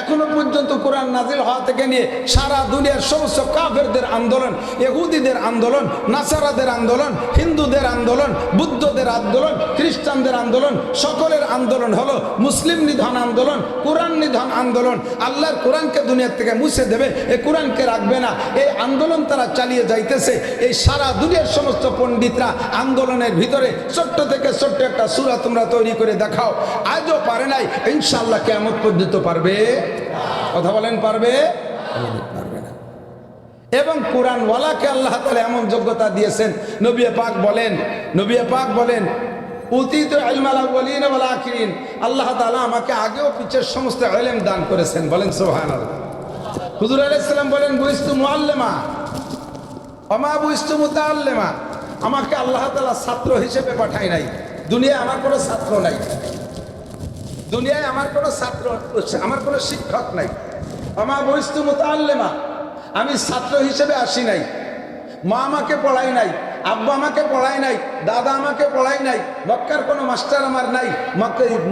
এখনও পর্যন্ত কোরআন নাজিল হওয়া থেকে নিয়ে সারা দুনিয়ার সমস্ত কাফেরদের আন্দোলন, ইহুদিদের আন্দোলন, নাসারাদের আন্দোলন, হিন্দুদের আন্দোলন, বুদ্ধদের আন্দোলন, খ্রিস্টানদের আন্দোলন, সকলের আন্দোলন হলো মুসলিম নিধন আন্দোলন, কোরআন নিধন আন্দোলন। আল্লাহর কোরআনকে দুনিয়ার থেকে মুছে দেবে এই কোরআনকে রাখবে না। এই আন্দোলন তারা চালিয়ে যাইতেছে, এই সারা দুনিয়ার সমস্ত পণ্ডিতরা আন্দোলনের ভিতরে ছোট্ট থেকে ছোট্ট একটা সুরা তোমরা তৈরি করে দেখাও। আজও পারে নাই ইনশাল্লাহ কেমন পর্যন্ত পারবে। কথা বলেন পারবে? পারবে না। এবং কোরআনওয়ালাকে আল্লাহ তালা এমন যোগ্যতা দিয়েছেন নবিয়া পাক বলেন নবিয়া পাক বলেন অতীত আখিরিন আল্লাহ তাআলা আমাকে আগেও পিছের সমস্ত ইলম দান করেছেন। বলেন সুবহানাল্লাহ। হুজুর আলাইহিস সালাম বলেন বুইস্তু মুআল্লিমা অমা বুইস্তু মুতাআল্লিমা আমাকে আল্লাহ তাআলা ছাত্র হিসেবে পাঠায় নাই। দুনিয়ায় আমার কোনো ছাত্র নাই। দুনিয়ায় আমার কোনো ছাত্র, আমার কোনো শিক্ষক নাই। আমার বহিস্তু মোতাল্লেমা আমি ছাত্র হিসেবে আসি নাই। মা আমাকে পড়াই নাই। আব্বা আমাকে পড়াই নাই, দাদা আমাকে পড়াই নাই, মক্কার কোনো মাস্টার আমার নাই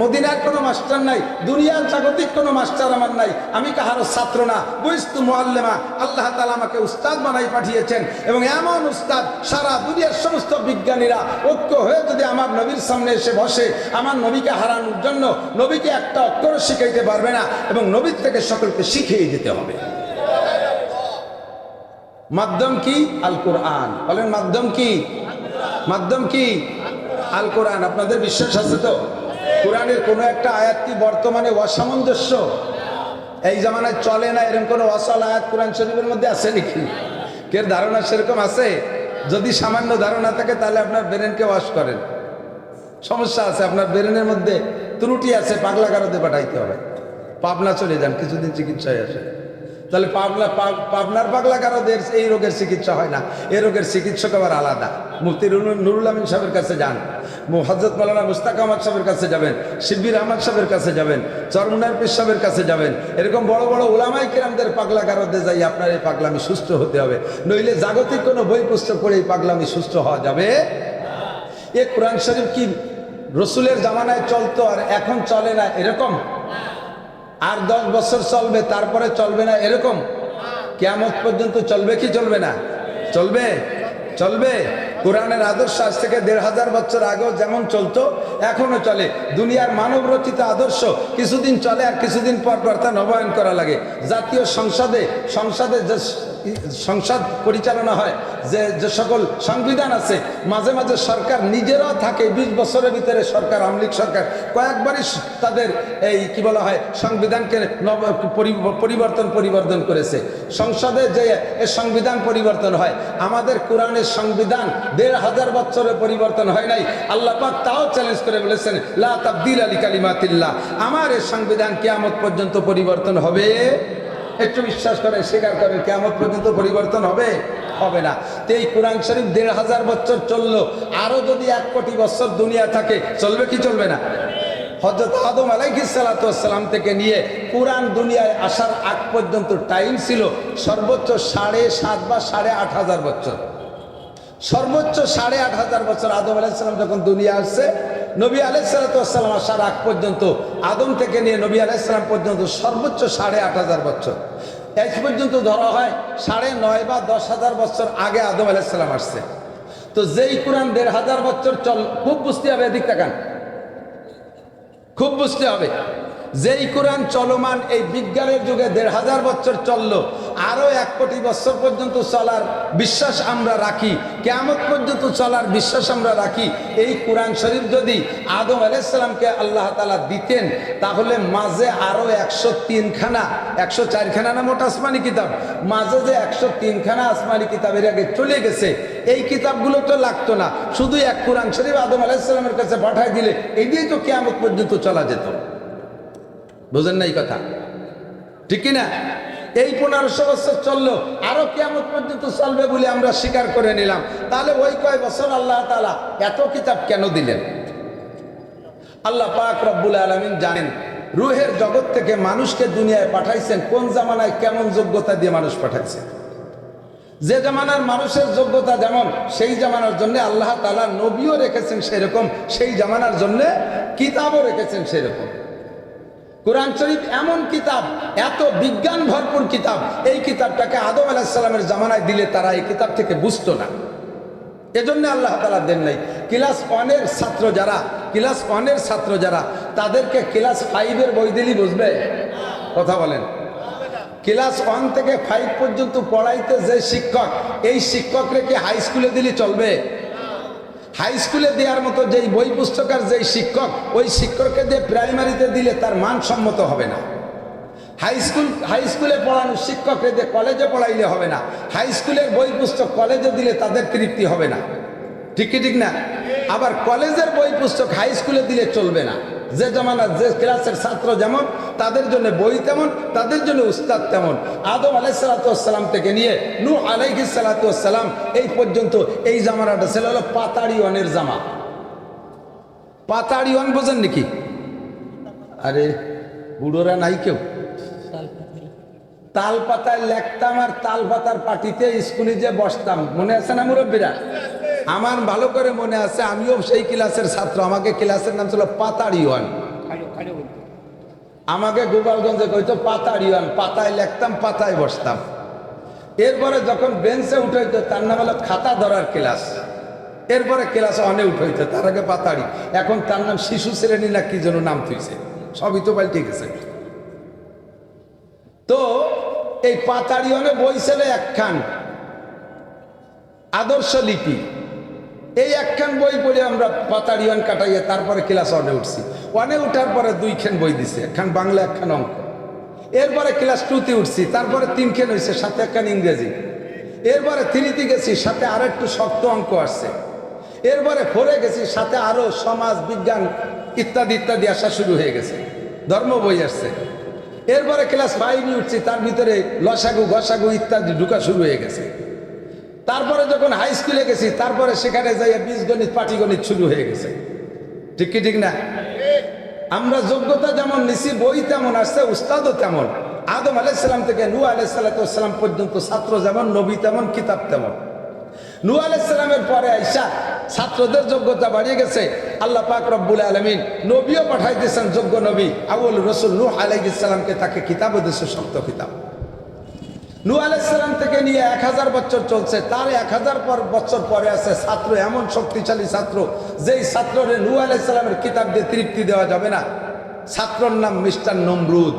মদিনার কোনো মাস্টার নাই, দুনিয়ার জাগতিক কোনো মাস্টার আমার নাই, আমি কাহারো ছাত্র না। বইস্তু মোয়াল্লেমা আল্লাহ তালা আমাকে উস্তাদ বানাই পাঠিয়েছেন এবং এমন উস্তাদ সারা দুনিয়ার সমস্ত বিজ্ঞানীরা ঐক্য হয়ে যদি আমার নবীর সামনে এসে বসে, আমার নবীকে হারানোর জন্য নবীকে একটা অক্ষর শিখাইতে পারবে না এবং নবীর থেকে সকলকে শিখিয়ে দিতে হবে। মাধ্যম কি? আল কোরআন বলেন, মাধ্যম কি? মাধ্যম কি? আল কোরআন আপনাদের বিশ্বাস আছে তো? কোরআনের কোনো একটা আয়াত কি বর্তমানে অসামঞ্জস্য। এই জামানায় চলে না, এরকম কোনো অসল আয়াত কোরআন শরীফের মধ্যে আছে নাকি? কের ধারণা সেরকম আছে? যদি সামান্য ধারণা থাকে, তাহলে আপনার ব্রেনকে ওয়াশ করেন। সমস্যা আছে, আপনার ব্রেনের মধ্যে ত্রুটি আছে পাগলা কারোতে পাঠাইতে হবে। পাবনা চলে যান, কিছুদিন চিকিৎসায় আসে তাহলে পাবনা পাবনার পাগলা কারোদের এই রোগের চিকিৎসা হয় না। এই রোগের চিকিৎসক আবার আলাদা। মুফতি নুরুল- আমিন সাহেবের কাছে যান। হজরত মৌলানা মুস্তাক আহমদ সাহেবের কাছে যাবেন। শিবির আহমদ সাহেবের কাছে যাবেন। চরমুনার পীর সাহেবের কাছে যাবেন। এরকম বড় বড় ওলামাই কিরামদের পাগলা কারোতে যাই আপনার এই পাগলামি সুস্থ হতে হবে। নইলে জাগতিক কোনো বই পুস্তক পড়ে এই পাগলামি সুস্থ হওয়া যাবে? এ কোরআন শরীফ কি রসুলের জামানায় চলতো আর এখন চলে না এরকম? আর দশ বছর চলবে, তারপরে চলবে না এরকম? কেমন পর্যন্ত চলবে কি চলবে না? চলবে? চলবে। কোরআনের আদর্শ আজ থেকে দেড় হাজার বছর আগেও যেমন চলতো, এখনও চলে। দুনিয়ার মানব রচিত আদর্শ কিছুদিন চলে আর কিছুদিন পর পর তা নবায়ন করা লাগে। জাতীয় সংসদে সংসদে যে সংসদ পরিচালনা হয়, যে যে সকল সংবিধান আছে, মাঝে মাঝে সরকার নিজেরাও থাকে, বিশ বছরের ভিতরে সরকার, আমলিক সরকার, কয়েকবারই তাদের এই কি বলা হয়, সংবিধানকে নব, পরি- পরিবর্তন পরিবর্তন করেছে। সংসদে যে সংবিধান পরিবর্তন হয়, আমাদের কোরআনের সংবিধান দেড় হাজার বছরে পরিবর্তন হয় নাই, আল্লাহ পাক তাও চ্যালেঞ্জ করে বলেছেন, লা তাবদিল আলী কালিমাতিল্লাহ। আমার এই সংবিধান কিয়ামত পর্যন্ত পরিবর্তন হবে। একটু বিশ্বাস করেন স্বীকার করেন কেমন পর্যন্ত পরিবর্তন হবে? হবে না। তো এই কোরআন শরীফ দেড় হাজার বছর চলল। আরও যদি এক কোটি বছর দুনিয়া থাকে, চলবে কি চলবে না? হজরত আদম আলাইহিসালাম থেকে নিয়ে কোরআন দুনিয়ায় আসার আগ পর্যন্ত টাইম ছিল সর্বোচ্চ সাড়ে সাত বা সাড়ে আট হাজার বছর। সর্বোচ্চ সাড়ে আট হাজার বছর আদম আলাইসালাম যখন দুনিয়া আসছে নবী আলাইসালাম আসার আগ পর্যন্ত, আদম থেকে নিয়ে নবী আলাইসালাম পর্যন্ত সর্বোচ্চ সাড়ে আট হাজার বছর। এক পর্যন্ত ধরা হয় সাড়ে নয় বা দশ হাজার বছর আগে আদম আলাইসালাম আসছে। তো যেই কোরআন দেড় হাজার বছর চল, খুব বুঝতে হবে এদিক তাকান। খুব বুঝতে হবে। যেই কোরআন চলমান এই বিজ্ঞানের যুগে দেড় হাজার বছর চলল আরও এক কোটি বছর পর্যন্ত চলার বিশ্বাস আমরা রাখি। কেমন পর্যন্ত চলার বিশ্বাস আমরা রাখি। এই কোরআন শরীফ যদি আদম আলাইসালামকে আল্লাহ তালা দিতেন, তাহলে মাঝে আরও একশো তিনখানা একশো চারখানা না মোট আসমানি কিতাব? মাঝে যে একশো তিনখানা আসমানি কিতাবের আগে চলে গেছে, এই কিতাবগুলো তো লাগতো না। শুধু এক কোরআন শরীফ আদম আলাইসালামের কাছে পাঠায় দিলে, এই দিয়ে তো কেমন পর্যন্ত চলা যেত। বুঝেন না এই কথা? ঠিক না এই পনেরোশো বছর চলল, আরও কেমন পর্যন্ত চলবে বলে আমরা স্বীকার করে নিলাম। তাহলে ওই কয় বছর আল্লাহ তালা এত কিতাব কেন দিলেন? আল্লাহ পাক রব্বুল আলমিন জানেন, রুহের জগৎ থেকে মানুষকে দুনিয়ায় পাঠাইছেন, কোন জামানায় কেমন যোগ্যতা দিয়ে মানুষ পাঠাইছেন যে জামানার মানুষের যোগ্যতা যেমন, সেই জামানার জন্য আল্লাহ তালা নবীও রেখেছেন সেরকম, সেই জামানার জন্য কিতাবও রেখেছেন সেরকম। কোরআন শরীফ এমন কিতাব, এত বিজ্ঞান ভরপুর কিতাব, এই কিতাবটাকে আদম আলাহিসাল্লামের জামানায় দিলে তারা এই কিতাব থেকে বুঝতো না। এজন্য আল্লাহ তালা দেন নাই। ক্লাস ওয়ানের ছাত্র যারা, ক্লাস ওয়ানের ছাত্র যারা, তাদেরকে ক্লাস ফাইভের বই দিলেই বুঝবে? কথা বলেন। ক্লাস ওয়ান থেকে ফাইভ পর্যন্ত পড়াইতে যে শিক্ষক, এই শিক্ষকরে কি হাই স্কুলে দিলে চলবে? হাই স্কুলে দেওয়ার মতো যেই বই পুস্তকের যেই শিক্ষক, ওই শিক্ষককে দিয়ে প্রাইমারিতে দিলে তার মানসম্মত হবে না। হাই স্কুল হাই স্কুলে পড়ানো শিক্ষককে দিয়ে কলেজে পড়াইলে হবে না। হাই স্কুলের বই পুস্তক কলেজে দিলে তাদের তৃপ্তি হবে না। ঠিক কি ঠিক না? আবার কলেজের বই পুস্তক হাই স্কুলে দিলে চলবে না। যে জমানা যে ক্লাসের ছাত্র যেমন, তাদের জন্য বই তেমন, তাদের জন্য উস্তাদ তেমন। আদম আলাইসালাতাম থেকে নিয়ে নু আলাইহি সালাতাম এই পর্যন্ত এই জামানাটা ছিল হলো পাতাড়ি ওয়ানের জামা। পাতাড়ি ওয়ান বোঝেন নাকি? আরে, বুড়োরা নাই কেউ? তাল পাতায় লেখতাম আর তাল পাতার পাটিতে স্কুলে যে বসতাম। মনে আছে না মুরব্বীরা? আমার ভালো করে মনে আছে আমিও সেই ক্লাসের ছাত্র। আমাকে ক্লাসের নাম ছিল পাতাড়িওয়ান। আমাকে গোপালগঞ্জে কইতো পাতাড়িওয়ান পাতায় লেখতাম পাতায় বসতাম। এরপরে যখন বেঞ্চে উঠাইতো তার নাম হলো খাতা ধরার ক্লাস। এরপরে ক্লাসে অনেক উঠাইতো তার আগে পাতাড়ি। এখন তার নাম শিশু শ্রেণি না কি যেন নাম তুইছে সবই তো পাল্টে গেছে। তো এই পাতাড়িওয়ানে বই ছিল একখান। আদর্শ লিপি। এই একখান বই পড়ে আমরা পাতাড়িওয়ান কাটাইয়ে তারপরে ক্লাস ওয়ানে উঠছি। ওয়ানে উঠার পরে দুইখান বই দিছে, একখান বাংলা, একখান অঙ্ক। এরপরে ক্লাস টুতে উঠছি, তারপরে তিনখান হয়েছে সাথে একখান ইংরেজি। এরপরে থ্রিতে গেছি, সাথে আরও একটু শক্ত অঙ্ক আসছে। এরপরে ফোরে গেছি, সাথে আরও সমাজ, বিজ্ঞান ইত্যাদি ইত্যাদি আসা শুরু হয়ে গেছে। ধর্ম বই আসছে। এরপরে ক্লাস ফাইভে উঠছি, তার ভিতরে লসাগু, গসাগু ইত্যাদি ঢুকা শুরু হয়ে গেছে। তারপরে যখন হাই স্কুলে গেছি, তারপরে সেখানে যাইয়া বীজগণিত পাটিগণিত শুরু হয়ে গেছে। ঠিক কি, ঠিক না? আমরা যোগ্যতা যেমন নিছি, বই তেমন আসছে, উস্তাদও তেমন। আদম আলাইসাল্লাম থেকে নু আলাইসাল্লাম পর্যন্ত ছাত্র যেমন, নবী তেমন, কিতাব তেমন। নু আলাইসাল্লামের পরে আইসা ছাত্রদের যোগ্যতা বাড়িয়ে গেছে। আল্লাহ পাক রব্বুল আলমিন নবীও পাঠাই দিয়েছেন যোগ্য নবী। আবুল রসুল নূহ আলাইসাল্লামকে তাকে কিতাবও দিয়েছে শক্ত কিতাব। নু আলাইসাল্লাম থেকে নিয়ে এক হাজার বছর চলছে, তার এক হাজার পর বছর পরে আছে ছাত্র, এমন শক্তিশালী ছাত্র, যেই ছাত্ররে নু আলাইসাল্লামের কিতাব দিয়ে তৃপ্তি দেওয়া যাবে না। ছাত্রর নাম মিস্টার নমরুদ।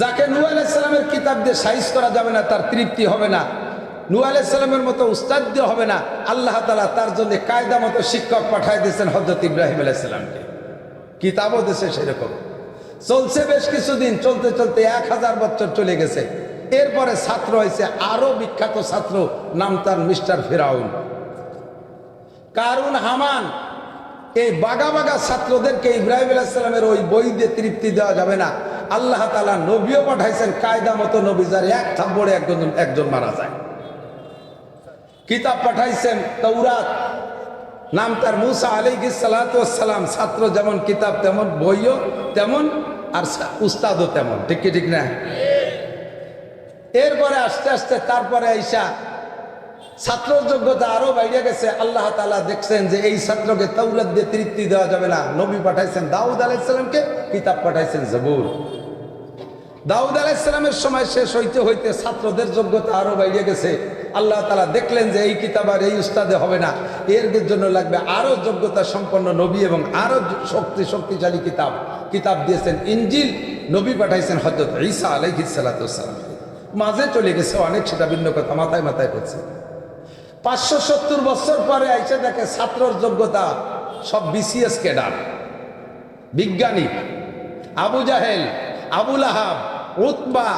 যাকে নু আলাইসাল্লামের কিতাব দিয়ে সাইজ করা যাবে না, তার তৃপ্তি হবে না। নু আলাইসাল্লামের মতো উস্তাদ দিয়ে হবে না। আল্লাহ তালা তার জন্য কায়দা মতো শিক্ষক পাঠাই দিয়েছেন হজরত ইব্রাহিম আলাইসাল্লামকে কিতাবও দেশে সেরকম। চলছে বেশ কিছুদিন, চলতে চলতে এক হাজার বছর চলে গেছে। এরপরে ছাত্র হয়েছে আরও বিখ্যাত ছাত্র, নাম তার মিস্টার ফেরাউন। কারুন হামান, এই বাগা বাগা ছাত্রদেরকে ইব্রাহিম আলাইসালামের ওই বই দিয়ে তৃপ্তি দেওয়া যাবে না। আল্লাহ তালা নবীও পাঠাইছেন, কায়দা মতো নবী যার এক থাপ্পড়ে একজন একজন মারা যায়। কিতাব পাঠাইছেন তৌরাত নাম তার মুসা আলী সালাম। ছাত্র যেমন কিতাব, তেমন বইও, তেমন আর উস্তাদও তেমন, ঠিক কি, ঠিক না? এরপরে আস্তে আস্তে তারপরে আইসা ছাত্র যোগ্যতা আরও বাইরে গেছে। আল্লাহ তালা দেখছেন যে এই ছাত্রকে তৌরাত দিয়ে তৃপ্তি দেওয়া যাবে না। নবী পাঠাইছেন দাউদ আলাইসালামকে কিতাব পাঠাইছেন জবুর। দাউদ আলাইসালামের সময় শেষ হইতে হইতে ছাত্রদের যোগ্যতা আরও বাইরে গেছে। আল্লাহ তালা দেখলেন যে এই কিতাব আর এই উস্তাদে হবে না। এর জন্য লাগবে আরও যোগ্যতা সম্পন্ন নবী এবং আরও শক্তি শক্তিশালী কিতাব। কিতাব দিয়েছেন ইঞ্জিল নবী পাঠাইছেন হজরত ঈসা আলাইহি সালাতাম মাঝে চলে গেছে অনেক, সেটা ভিন্ন কথা, মাথায় মাথায় করছে পাঁচশো সত্তর বছর পরে আইসে দেখে ছাত্রর যোগ্যতা সব বিসিএস ক্যাডার। বিজ্ঞানী, আবু জাহেল, আবুল আহাব, উতবা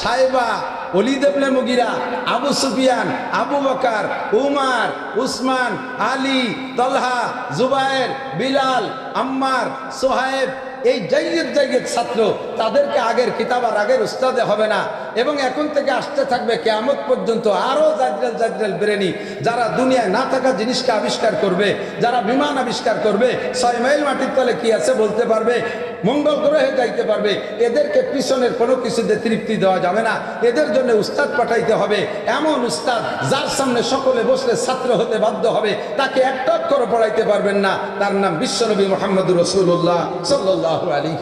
সাহেবা অলিদেবনে মুগিরা, আবু সুফিয়ান, আবু বকার, উমার, উসমান, আলী, তলহা জুবায়ের বিলাল, আম্মার, সোহায়েব, এই জাইয়ের জাইয়ের ছাত্র, তাদেরকে আগের কিতাব আর আগের উস্তাদে হবে না। এবং এখন থেকে আসতে থাকবে কেয়ামত পর্যন্ত আরও জাজরাল জাজরাল বেরেনি। যারা দুনিয়ায় না থাকা জিনিসকে আবিষ্কার করবে, যারা বিমান আবিষ্কার করবে, ছয় মাইল মাটির তলে কি আছে বলতে পারবে? মঙ্গল গ্রহে যাইতে পারবে। এদেরকে পিছনের কোনো কিছুতে তৃপ্তি দেওয়া যাবে না। এদের জন্য উস্তাদ পাঠাইতে হবে। এমন উস্তাদ যার সামনে সকলে বসলে ছাত্র হতে বাধ্য হবে। তাকে একটা অক্ষর পড়াইতে পারবেন না। তার নাম বিশ্বনবী মোহাম্মদ রসুল্লাহ সাল্লাহ আলী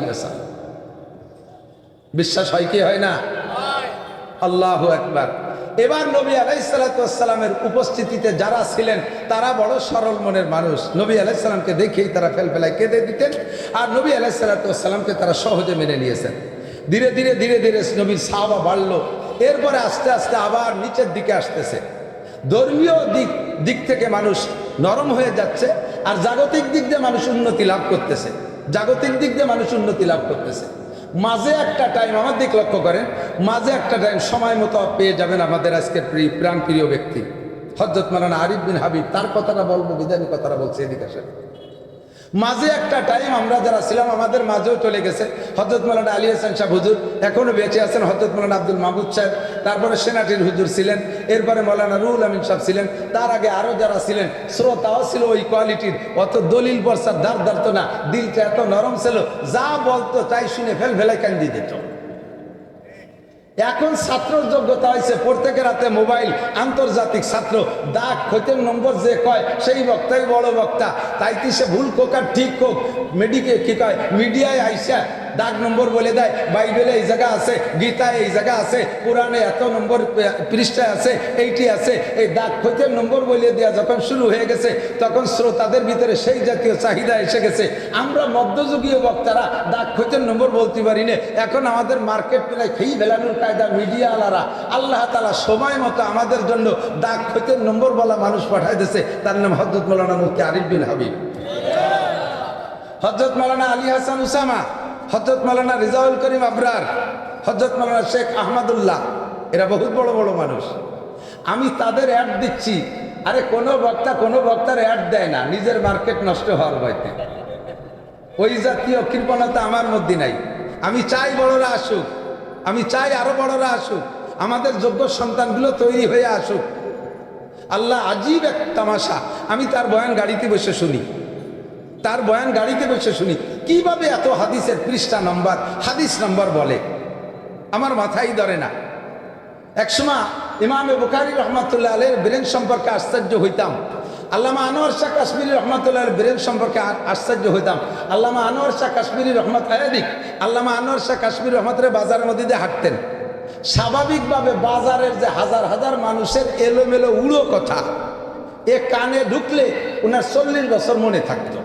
বিশ্বাস হয় কি হয় না? আল্লাহ একবার এবার নবী আলাইসালামের উপস্থিতিতে যারা ছিলেন, তারা বড় সরল মনের মানুষ। নবী আলাইসাল্লামকে দেখেই তারা ফেল ফেলায় কেঁদে দিতেন আর নবী আলাইসালাতামকে তারা সহজে মেনে নিয়েছেন। ধীরে ধীরে ধীরে ধীরে নবীর সাহাবা বাড়লো। এরপরে আস্তে আস্তে আবার নিচের দিকে আসতেছে। ধর্মীয় দিক দিক থেকে মানুষ নরম হয়ে যাচ্ছে আর জাগতিক দিক দিয়ে মানুষ উন্নতি লাভ করতেছে। জাগতিক দিক দিয়ে মানুষ উন্নতি লাভ করতেছে। মাঝে একটা টাইম আমার দিক লক্ষ্য করেন মাঝে একটা টাইম সময় মতো পেয়ে যাবেন আমাদের আজকের প্রিয় প্রাণ প্রিয় ব্যক্তি। হজরত মালানা আরিফ বিন হাবিব, তার কথাটা বলব বিধানী কথাটা বলছে এদিকে আসেন। মাঝে একটা টাইম আমরা যারা ছিলাম, আমাদের মাঝেও চলে গেছে। হজরত মালানা আলী হাসান সাহেব হুজুর, এখনও বেঁচে আছেন। হজরত মালানা আব্দুল মাহমুদ সাহেব, তারপরে সেনাটির হুজুর ছিলেন। এরপরে মৌলানা রুহুল আমিন সাহেব ছিলেন। তার আগে আরও যারা ছিলেন, শ্রোতাও ছিল ওই কোয়ালিটির অত দলিল বর্ষার দাঁড় দাঁড়তো না। দিলটা এত নরম ছিল, যা বলতো তাই শুনে ফেল ফেলাই কান্দি দিত। এখন ছাত্রর যোগ্যতা হয়েছে প্রত্যেকের হাতে মোবাইল, আন্তর্জাতিক ছাত্র। ডাক খৈতের নম্বর যে কয়, সেই বক্তাই বড় বক্তা। তাইতে সে ভুল কোক আর ঠিক কোক মেডিকে কি কয়, মিডিয়ায় আইসা ডাক নম্বর বলে দেয়। বাইবেলে এই জায়গা আছে, গীতায় এই জায়গা আছে, পুরাণে এত নম্বর পৃষ্ঠায় আছে, এইটি আছে। এই ডাক খৈতের নম্বর বলে দেওয়া যখন শুরু হয়ে গেছে, তখন শ্রোতাদের ভিতরে সেই জাতীয় চাহিদা এসে গেছে। আমরা মধ্যযুগীয় বক্তারা ডাক খৈতের নম্বর বলতে পারি না। এখন আমাদের মার্কেট প্রায় খেই ভেলানোর কায়দা মিডিয়া আলারা আল্লাহ তালা সময় মতো আমাদের জন্য ডাক খৈতের নম্বর বলা মানুষ পাঠাই দিয়েছে তার নাম হজরত মৌলানা মুফতি আরিফ বিন হাবিব। হজরত মৌলানা আলী হাসান উসামা। হজরত মৌলানা রিজাউল করিম আবরার, হজরত মৌলানা শেখ আহমদুল্লাহ, এরা বহুত বড় বড় মানুষ। আমি তাদের অ্যাড দিচ্ছি। আরে কোনো বক্তা কোনো বক্তার অ্যাড দেয় না, নিজের মার্কেট নষ্ট হওয়ার ভয়তে। ওই জাতীয় কৃপণতা আমার মধ্যে নাই। আমি চাই বড়রা আসুক, আমি চাই আরও বড়রা আসুক, আমাদের যোগ্য সন্তানগুলো তৈরি হয়ে আসুক। আল্লাহ আজীব এক তামাশা। আমি তার বয়ান গাড়িতে বসে শুনি। তার বয়ান গাড়িতে বসে শুনি। কীভাবে এত হাদিসের পৃষ্ঠা নম্বর, হাদিস নম্বর বলে? আমার মাথায় ধরে না। একসময় ইমামে বুখারি রহমতুল্লাহ আলের ব্রেন সম্পর্কে আশ্চর্য হইতাম। আল্লামা আনোয়ার শাহ কাশ্মীরি রহমতুল্লাহ ব্রেন সম্পর্কে আশ্চর্য হইতাম। আল্লামা আনোয়ার শাহ কাশ্মীরি রহমত আয়াদিক আল্লামা আনোয়ার শাহ কাশ্মীর রহমতের বাজারের মধ্যে দিয়ে হাঁটতেন। স্বাভাবিকভাবে বাজারের যে হাজার হাজার মানুষের এলোমেলো উড়ো কথা, এ কানে ঢুকলে ওনার চল্লিশ বছর মনে থাকতো।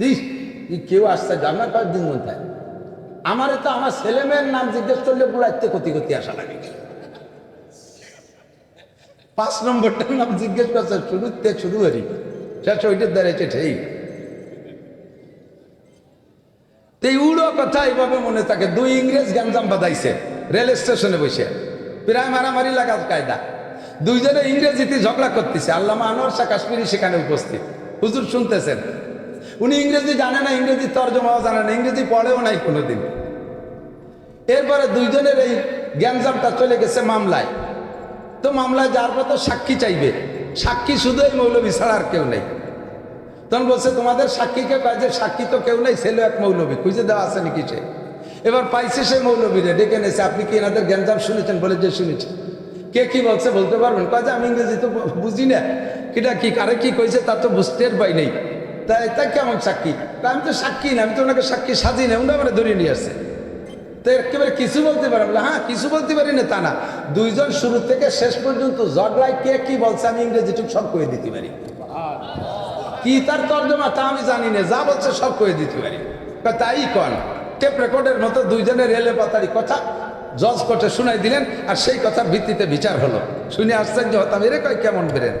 ই কেউ আসছে? জানা কয়েকদিন মধ্যে আমার তো আমার ছেলে মেয়ের নাম জিজ্ঞেস করলে বুড়াইতে কতি কতি আসা লাগে। পাঁচ নম্বরটার নাম জিজ্ঞেস করছে, শুরুতে শুরু হরি, শেষ ওইটার দাঁড়িয়েছে ঠিক এই উড়ো কথা এইভাবে মনে থাকে, দুই ইংরেজ গ্যাঞ্জাম বাদাইছে রেল স্টেশনে বসে। প্রায় মারামারি লাগার কায়দা। দুইজনে ইংরেজিতে ঝগড়া করতেছে। আল্লামা আনোয়ার শাহ কাশ্মীরি সেখানে উপস্থিত। হুজুর শুনতেছেন উনি ইংরেজি জানে না, ইংরেজি তর্জমাও জানে না, ইংরেজি পড়েও নাই কোনোদিন। এরপরে দুইজনের এই গ্যাঞ্জামটা চলে গেছে মামলায়। তো মামলায় যার পর তো সাক্ষী চাইবে। সাক্ষী শুধু এই মৌলবী ছাড়া আর কেউ নেই। তখন বলছে, তোমাদের সাক্ষীকে কয় যে, সাক্ষী তো কেউ নেই, ছেলে এক মৌলবী খুঁজে দেওয়া আছে নাকি সে? এবার পাইছে সে মৌলবীরে ডেকে নেছে আপনি কি এনাদের গ্যাঞ্জাম শুনেছেন? বলে, যে শুনেছি। কে কি বলছে বলতে পারবেন? কয় যে, আমি ইংরেজি তো বুঝি না। কিটা কি, কারে কি কইছে তা তো বুঝতে পাই নেই। তাই তা কেমন সাক্ষী? তা আমি তো সাক্ষী না, আমি তো ওনাকে সাক্ষী সাজি না, উনি আমার ধরে নিয়ে আসছে। তো একেবারে কিছু বলতে পারে, বলে হ্যাঁ কিছু বলতে পারি না, তা না। দুইজন শুরু থেকে শেষ পর্যন্ত ঝগড়ায় কে কি বলছে, আমি ইংরেজিটুকু সব করে দিতে পারি। কি তার তর্জমা, তা আমি জানি না, যা বলছে সব করে দিতে পারি। তাই কন টেপ রেকর্ডের মতো দুইজনের রেলে পাতারি কথা জজ কোর্টে শুনাই দিলেন, আর সেই কথার ভিত্তিতে বিচার হলো। শুনে আশ্চর্য হতাম, এরে কয় কেমন বেরেন।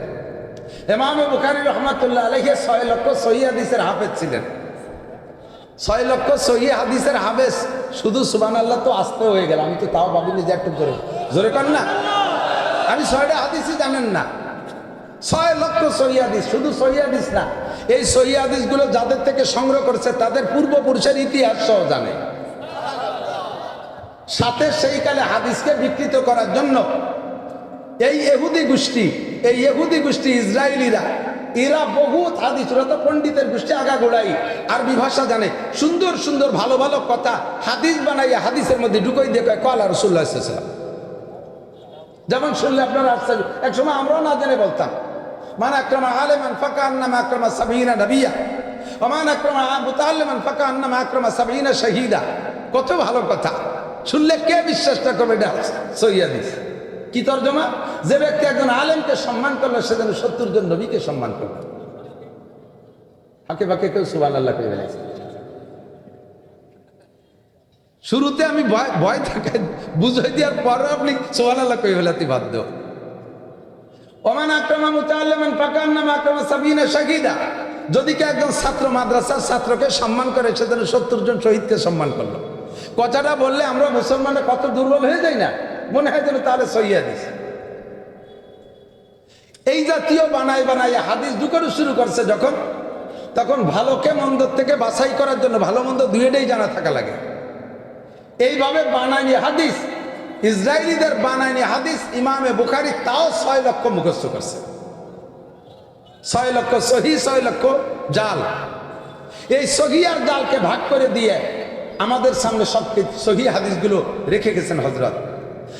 এমামে বুখারি রহমাতুল্লাহ আলহে ছয় লক্ষ সহি হাদিসের হাফেজ ছিলেন। ছয় লক্ষ সহি হাদিসের হাফেজ, শুধু সুবান আল্লাহ তো আসতে হয়ে গেল, আমি তো তাও ভাবিনি যে একটু জোরে জোরে কর না। আমি ছয়টা হাদিসই জানেন না। ছয় লক্ষ সহিদিস শুধু সহিদিস না, এই সহিদিসগুলো যাদের থেকে সংগ্রহ করছে, তাদের পূর্বপুরুষের ইতিহাস সহ জানে। সাথে সেই কালে হাদিসকে বিকৃত করার জন্য এই এহুদি গোষ্ঠী, এই এহুদি গোষ্ঠী ইসরায়েলিরা, এরা বহুত হাদিস, ওরা তো পণ্ডিতের গোষ্ঠী আগা গোড়াই আরবি ভাষা জানে। সুন্দর সুন্দর, ভালো ভালো কথা হাদিস বানাইয়া হাদিসের মধ্যে ঢুকাই কয়, কলা রসুল্লাহ সাল্লাম যেমন শুনলে আপনারা এক সময় আমরাও না জেনে বলতাম, মান আক্রমা আলেমান ফাঁকা আন্নামা আক্রমা সাবিনা নবিয়া ওমান আক্রমা মুতাল্লেমান ফাঁকা আন্নামা আক্রমা সাবিনা শাহিদা। কত ভালো কথা। শুনলে কে বিশ্বাসটা করবে? এটা সৈয়াদিস কি তর্জমা? যে ব্যক্তি একজন আলেমকে সম্মান করল, সে যেন সত্তর জন নবীকে সম্মান করল। ফাঁকে ফাঁকে কেউ সুবান আল্লাহ করে বেড়েছে শুরুতে আমি ভয় ভয় থাকায় বুঝাই দেওয়ার পরও আপনি সোহান আল্লাহ কই ফেলাতে বাধ্য। ওমান আক্রমা মুতাল্লেমান ফাকান নাম আক্রমা সাবিনা শাহিদা যদি কে একজন ছাত্র মাদ্রাসার ছাত্রকে সম্মান করে, সে যেন সত্তর জন শহীদকে সম্মান করল। কথাটা বললে আমরা মুসলমানরা কত দুর্বল হয়ে যাই না? মনে হয় যেন তাহলে সইয়া দিস এই জাতীয় বানাই বানাই হাদিস ঢুকানো শুরু করছে যখন, তখন ভালোকে মন্দর থেকে বাছাই করার জন্য ভালো মন্দ দুইটাই জানা থাকা লাগে। এইভাবে বানায়নি হাদিস, ইসরায়েলিদের বানায়নি হাদিস, ইমামে বুখারি তাও ছয় লক্ষ মুখস্থ করছে। ছয় লক্ষ সহি, ছয় লক্ষ জাল। এই সহি আর জালকে ভাগ করে দিয়ে আমাদের সামনে সব সহি হাদিসগুলো রেখে গেছেন হজরত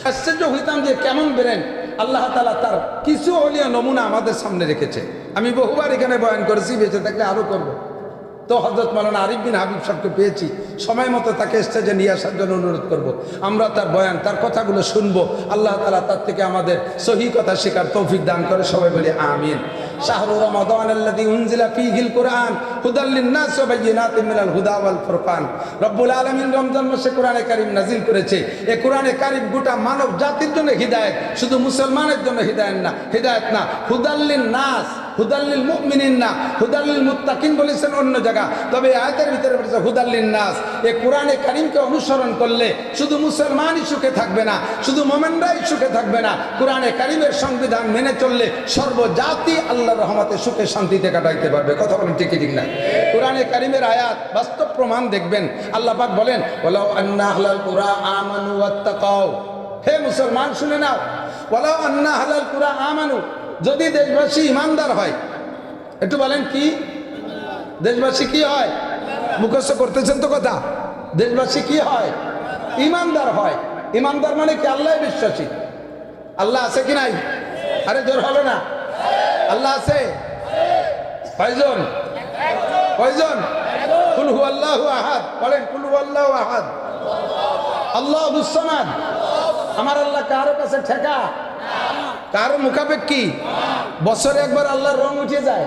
আশ্চর্য হইতাম যে কেমন বেরেন। আল্লাহ তালা তার কিছু অলিয়া নমুনা আমাদের সামনে রেখেছে। আমি বহুবার এখানে বয়ান করেছি, বেঁচে থাকলে আরও করব। তো হজরত মালানা আরিফ বিন হাবিব সাহেবকে পেয়েছি। সময় মতো তাকে স্টেজে নিয়ে আসার জন্য অনুরোধ করব। আমরা তার বয়ান, তার কথাগুলো শুনব। আল্লাহ তালা তার থেকে আমাদের সহি কথা শেখার তৌফিক দান করে সবাই বলি আমিন। শাহরু রমাদান আল্লাযী উনজিলা ফীহিল কুরআন হুদাল লিন-নাস ওয়া বায়িনাতিন মিনাল হুদা ওয়াল ফুরকান। রব্বুল আলামিন রমজান মাসে কোরআনে কারীম নাজিল করেছে। এই কোরআনে কারীম গোটা মানব জাতির জন্য হিদায়াত, শুধু মুসলমানের জন্য হিদায়াত না হিদায়াত না, হুদাল লিন-নাস হুদাল্লিল মুমিনিন না, হুদাল্লিল মুত্তাকিন বলেছেন অন্য জায়গা। তবে আয়াতের ভিতরে বলেছে হুদাল্লিন নাস। এ কোরআনে কারিমকে অনুসরণ করলে শুধু মুসলমানই সুখে থাকবে না, শুধু মোমেনরাই সুখে থাকবে না, কোরআনে কারিমের সংবিধান মেনে চললে সর্বজাতি আল্লাহর রহমতে সুখে শান্তিতে কাটাইতে পারবে। কথা বলেন ঠিকই ঠিক না? কোরআনে কারিমের আয়াত বাস্তব প্রমাণ দেখবেন। আল্লাহ পাক বলেন, ওয়ালাউ আন্না আহলাল কুরা আমানু ওয়াত্তাকাও হে মুসলমান শুনে নাও, ওয়ালাউ আন্না আহলাল কুরা আমানু। যদি দেশবাসী ইমানদার হয়, একটু বলেন কি? দেশবাসী কি হয়? মুখস্থ করতেছেন তো কথা। দেশবাসী কি হয়? ইমানদার হয়। ইমানদার মানে কি? আল্লাহ বিশ্বাসী। আল্লাহ আছে কি নাই? আরে জোর হবে না। আল্লাহ আছে? কয়জন? কয়জন? কুলহু আল্লাহ আহাদ। বলেন কুলহু আল্লাহ আহাদ। আল্লাহ আমার আল্লাহ কারও কাছে ঠেকা? কারও মুখাপেক্ষি? বছরে একবার আল্লাহর রং উঠে যায়।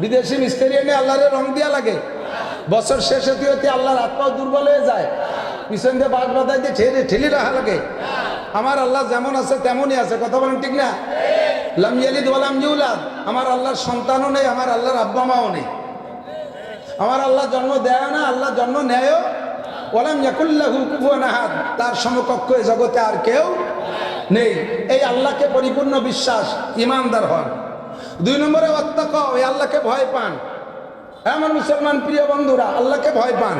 বিদেশি মিস্ত্রি এনে আল্লাহরের রং দিয়া লাগে। বছর শেষে তুই হতে আল্লাহর আত্মাও দুর্বল হয়ে যায়। পিছন দিয়ে বাদ বাদাই দিয়ে ঠেলে ঠেলি রাখা লাগে। আমার আল্লাহ যেমন আছে, তেমনই আছে। কথা বলেন ঠিক না? লামিয়ালিদ ওয়ালাম ইউলাদ। আমার আল্লাহর সন্তানও নেই, আমার আল্লাহর আব্বা মাও নেই। আমার আল্লাহ জন্ম দেয় না, আল্লাহ জন্ম নেয়ও। ওলাম ইয়াকুল্লাহু কুফুয়ান আহাদ। তার সমকক্ষ এ জগতে আর কেউ নেই। এই আল্লাহকে পরিপূর্ণ বিশ্বাস ইমানদার হন। দুই নম্বরে অত্যাক এই আল্লাহকে ভয় পান। এমন মুসলমান প্রিয় বন্ধুরা, আল্লাহকে ভয় পান।